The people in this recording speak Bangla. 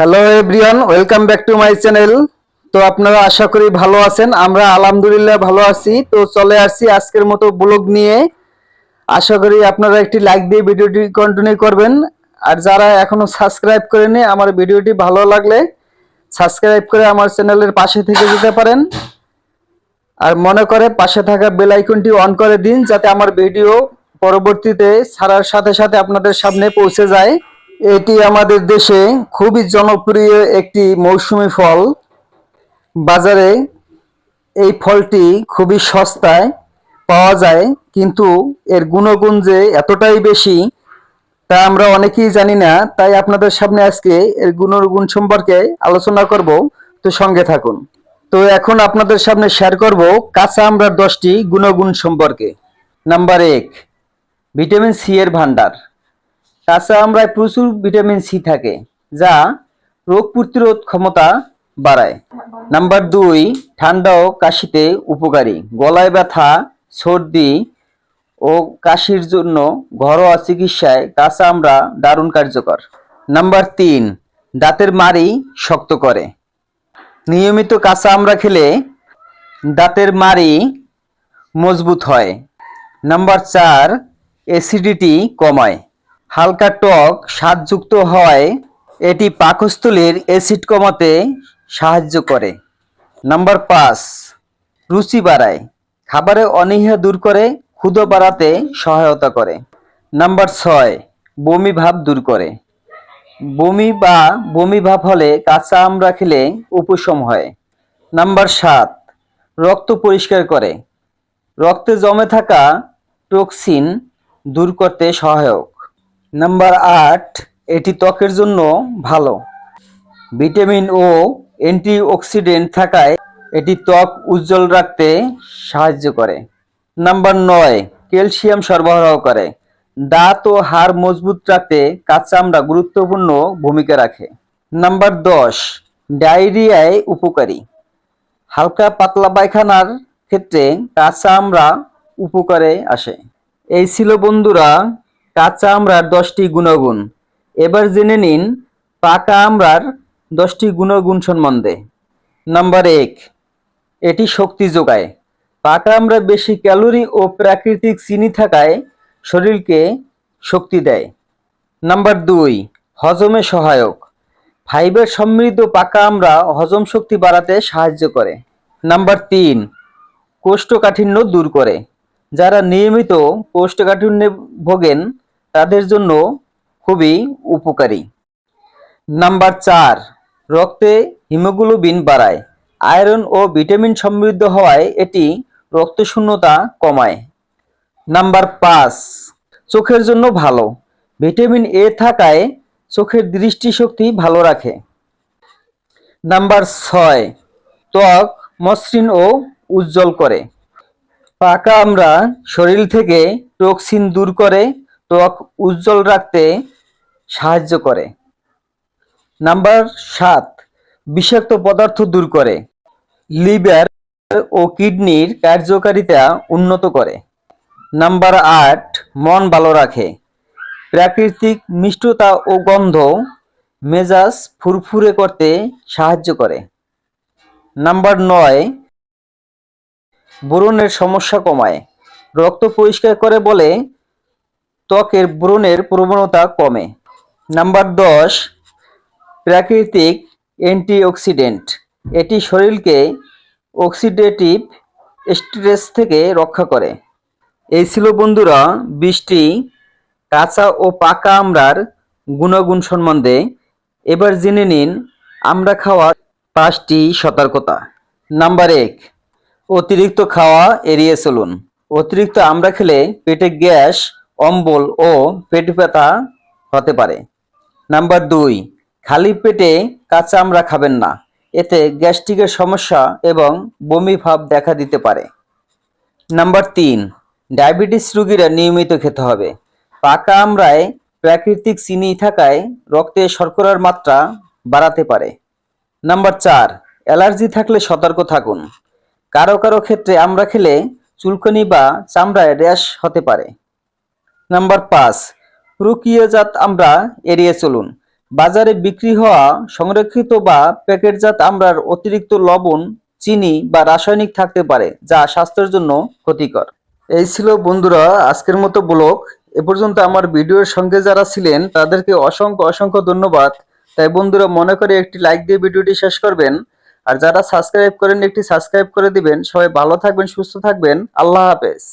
Hello everyone welcome back to my channel তো আপনারা আশা করি ভালো আছেন। আমরা আলহামদুলিল্লাহ ভালো আছি। তো চলে আসছি আজকের মতো ব্লগ নিয়ে। আশা করি আপনারা একটি লাইক দিয়ে ভিডিওটি কন্টিনিউ করবেন। আর যারা এখনও সাবস্ক্রাইব করেনি আমার ভিডিওটি ভালো লাগলে সাবস্ক্রাইব করে আমার চ্যানেলের পাশে থেকে যেতে পারেন। আর মনে করে পাশে থাকা বেল আইকনটি অন করে দিন, যাতে আমার ভিডিও পরবর্তীতে ছাড়ার সাথে সাথে আপনাদের সামনে পৌঁছে যায়। এটি আমাদের দেশে খুবই জনপ্রিয় একটি মৌসুমি ফল। বাজারে এই ফলটি খুবই সস্তায় পাওয়া যায়, কিন্তু এর গুণগুণ যে এতটাই বেশি তা আমরা অনেকেই জানি না, তাই আপনাদের সামনে আজকে এর গুণগুণ সম্পর্কে আলোচনা করব। তো সঙ্গে থাকুন। তো এখন আপনাদের সামনে শেয়ার করব কাঁচা আমরার দশটি গুণগুণ সম্পর্কে। নাম্বার এক ভিটামিন সি এর ভান্ডার কাঁচা আমরায় প্রচুর ভিটামিন সি থাকে, যা রোগ প্রতিরোধ ক্ষমতা বাড়ায়। নাম্বার দুই, ঠান্ডা ও কাশিতে উপকারী। গলায় ব্যথা, সর্দি ও কাশির জন্য ঘরোয়া চিকিৎসায় কাঁচা আমরা দারুণ কার্যকর। নাম্বার তিন, দাঁতের মাড়ি শক্ত করে। নিয়মিত কাঁচা আমরা খেলে দাঁতের মাড়ি মজবুত হয়। নাম্বার চার, অ্যাসিডিটি কমায়। হালকা টক স্বাদযুক্ত হওয়ায় এটি পাকস্থলীর অ্যাসিড কমাতে সাহায্য করে। নাম্বার পাঁচ, রুচি বাড়ায়। খাবারে অনীহা দূর করে ক্ষুধা বাড়াতে সহায়তা করে। নাম্বার ছয়, বমি ভাব দূর করে। বমি বা বমি ভাব হলে কাঁচা আমড়া খেলে উপশম হয়। নাম্বার সাত, রক্ত পরিষ্কার করে। রক্তে জমে থাকা টক্সিন দূর করতে সহায়ক। নাম্বার আট, এটি ত্বকের জন্য ভালো। ভিটামিন ও অ্যান্টিঅক্সিডেন্ট থাকায় এটি ত্বক উজ্জ্বল রাখতে সাহায্য করে। নাম্বার নয়, ক্যালসিয়াম সরবরাহ করে। দাঁত ও হাড় মজবুত রাখতে কাঁচা আমড়া গুরুত্বপূর্ণ ভূমিকা রাখে। নাম্বার দশ, ডায়রিয়ায় উপকারী। হালকা পাতলা পায়খানার ক্ষেত্রে কাঁচা আমড়া উপকারে আসে। এই ছিল বন্ধুরা কাঁচা আমড়ার দশটি গুণগুণ। এবার জেনে নিন পাকা আমড়ার দশটি গুণগুণ সম্বন্ধে। নাম্বার এক, এটি শক্তি যোগায়। পাকা আমড়া বেশি ক্যালোরি ও প্রাকৃতিক চিনি থাকায় শরীরকে শক্তি দেয়। নাম্বার দুই, হজমে সহায়ক। ফাইবার সমৃদ্ধ পাকা আমড়া হজম শক্তি বাড়াতে সাহায্য করে। নাম্বার তিন, কোষ্ঠকাঠিন্য দূর করে। যারা নিয়মিত কোষ্ঠকাঠিন্যে ভোগেন, তাদের জন্য খুবই উপকারী। নাম্বার চার, রক্তে হিমোগ্লোবিন বাড়ায়। আয়রন ও ভিটামিন সমৃদ্ধ হওয়ায় এটি রক্তশূন্যতা কমায়। নাম্বার পাঁচ, চোখের জন্য ভালো। ভিটামিন এ থাকায় চোখের দৃষ্টিশক্তি ভালো রাখে। নাম্বার ছয়, ত্বক, মসৃণ ও উজ্জ্বল করে। পাকা আমরা শরীর থেকে টক্সিন দূর করে, ত্বক উজ্জ্বল রাখতে সাহায্য করে। নাম্বার সাত, বিষাক্ত পদার্থ দূর করে। লিভার ও কিডনির কার্যকারিতা উন্নত করে। নাম্বার আট, মন ভালো রাখে। প্রাকৃতিক মিষ্টতা ও গন্ধ মেজাজ ফুরফুরে করতে সাহায্য করে। নাম্বার নয় ব্রণের সমস্যা কমায়। রক্ত পরিষ্কার করে বলে, ত্বকের ব্রণের প্রবণতা কমে। নাম্বার দশ, প্রাকৃতিক অ্যান্টিঅক্সিডেন্ট। এটি শরীরকে অক্সিডেটিভ স্ট্রেস থেকে রক্ষা করে। এই ছিল বন্ধুরা বৃষ্টি, কাঁচা ও পাকা আমড়ার গুণগুণ সম্বন্ধে। এবার জেনে নিন আমরা খাওয়ার পাঁচটি সতর্কতা। নাম্বার এক অতিরিক্ত খাওয়া এড়িয়ে চলুন। অতিরিক্ত আমরা খেলে পেটে গ্যাস, অম্বল ও পেট ব্যথা হতে পারে। নাম্বার দুই, খালি পেটে কাঁচা আমড়া খাবেন না। এতে গ্যাস্ট্রিকের সমস্যা এবং বমি ভাব দেখা দিতে পারে। নাম্বার তিন, ডায়াবেটিস রোগীরা নিয়মিত খেতে হবে। পাকা আমড়ায় প্রাকৃতিক চিনি থাকায় রক্তে শর্করার মাত্রা বাড়াতে পারে। নাম্বার চার, অ্যালার্জি থাকলে সতর্ক থাকুন। কারও কারও ক্ষেত্রে আমরা খেলে চুলকনি বা চামড়ায় র্যাশ হতে পারে। নাম্বার পাঁচ প্রক্রিয়াজাত আমরা এড়িয়ে চলুন। বাজারে বিক্রি হওয়া সংরক্ষিত বা প্যাকেটজাত আমরার অতিরিক্ত লবণ, চিনি বা রাসায়নিক থাকতে পারে, যা স্বাস্থ্যের জন্য ক্ষতিকর। এই ছিল বন্ধুরা আজকের মতো ব্লগ। এ পর্যন্ত আমার ভিডিওর সঙ্গে যারা ছিলেন, তাদেরকে অসংখ্য অসংখ্য ধন্যবাদ। তাই বন্ধুরা মনে করে একটি লাইক দিয়ে ভিডিওটি শেষ করবেন। আর যারা সাবস্ক্রাইব করেন একটি সাবস্ক্রাইব করে দিবেন। সবাই ভালো থাকবেন, সুস্থ থাকবেন। আল্লাহ হাফেজ।